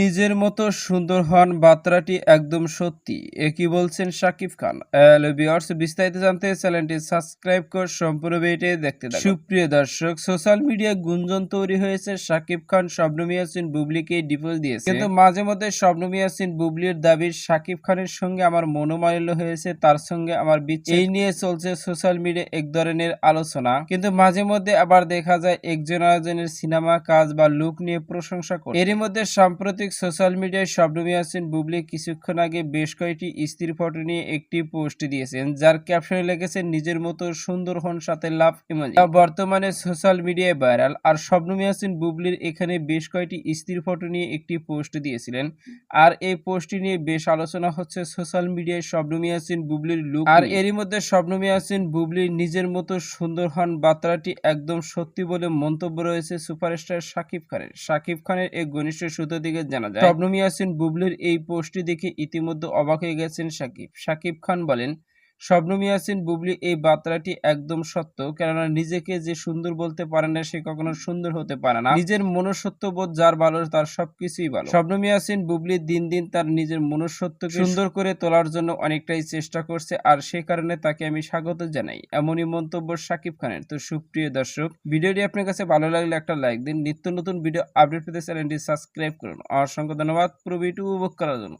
নিজের মতো সুন্দর হন বার্তাটি একদম সত্যি। এ কি বলছেন শাকিব খান? বিস্তারিত জানতে চ্যানেলটি সাবস্ক্রাইব করে সম্পূর্ণ ভিডিওটি দেখতে সুপ্রিয় দর্শক, সোশ্যাল মিডিয়ায় গুঞ্জন তৈরি হয়েছে শাকিব খান শবনম ইয়াসিন বুবলিকে ডিভোর্স দিয়েছে। কিন্তু মাঝে মধ্যে শবনম ইয়াসিন বুবলির দাবি শাকিব খানের সঙ্গে আমার মনোমালিন্য হয়েছে, তার সঙ্গে আমার বিচ্ছেদ। এই নিয়ে চলছে সোশ্যাল মিডিয়া এক ধরনের আলোচনা। কিন্তু মাঝে মধ্যে আবার দেখা যায় একজন আরেকজনের সিনেমা কাজ বা লুক নিয়ে প্রশংসা করে এরই মধ্যে সাম্প্রতিক সোশ্যাল মিডিয়ায় শবনম ইয়াসিন বুবলি কিছুক্ষণ আগে বেশ কয়েকটি স্ত্রীর ফটো নিয়ে একটি পোস্ট দিয়েছেন যার ক্যাপশনে লিখেছেন নিজের মতো সুন্দর হন সাথে লাভ ইমোজি বর্তমানে সোশ্যাল মিডিয়ায় ভাইরাল। আর শবনম ইয়াসিন বুবলির এখানে বেশ কয়েকটি স্ত্রীর ফটো নিয়ে একটি পোস্ট দিয়েছিলেন। আর এই পোস্টটি নিয়ে বেশ আলোচনা হচ্ছে সোশ্যাল মিডিয়ায় শবনম ইয়াসিন বুবলির লুক আর এরই মধ্যে শবনম ইয়াসিন বুবলির নিজের মতো সুন্দর হন বার্তাটি একদম সত্যি বলে মন্তব্য রয়েছে সুপারস্টার শাকিব খানের। শাকিব খানের এক ঘনিষ্ঠ সূত্র দিকে জানা যায়। শবনম ইয়াসিন বুবলির এই পোস্টটি দেখে ইতিমধ্যে অবাক হয়ে গেছেন সাকিব। সাকিব খান বলেন শবনম ইয়াসিন বুবলি এই বার্তাটি একদম সত্য। কেননা নিজেকে যে সুন্দর বলতে পারে না সে কখনো সুন্দর হতে পারে না। নিজের মনুষ্যত্ব বোধ যার ভালো তার সবকিছুই ভালো। শবনম ইয়াসিন বুবলি দিন দিন তার নিজের মনুষ্যত্বকে সুন্দর করে তোলার জন্য অনেকটাই চেষ্টা করছে আর সে কারণে তাকে আমি স্বাগত জানাই। এমনই মন্তব্য সাকিব খানের। তো সুপ্রিয় দর্শক ভিডিওটি আপনার কাছে ভালো লাগলে একটা লাইক দিন। নিত্য নতুন ভিডিও আপডেট পেতে চ্যানেলটি সাবস্ক্রাইব করুন। অসংখ্য ধন্যবাদ। পুরো ভিডিও উপভোগ করার জন্য।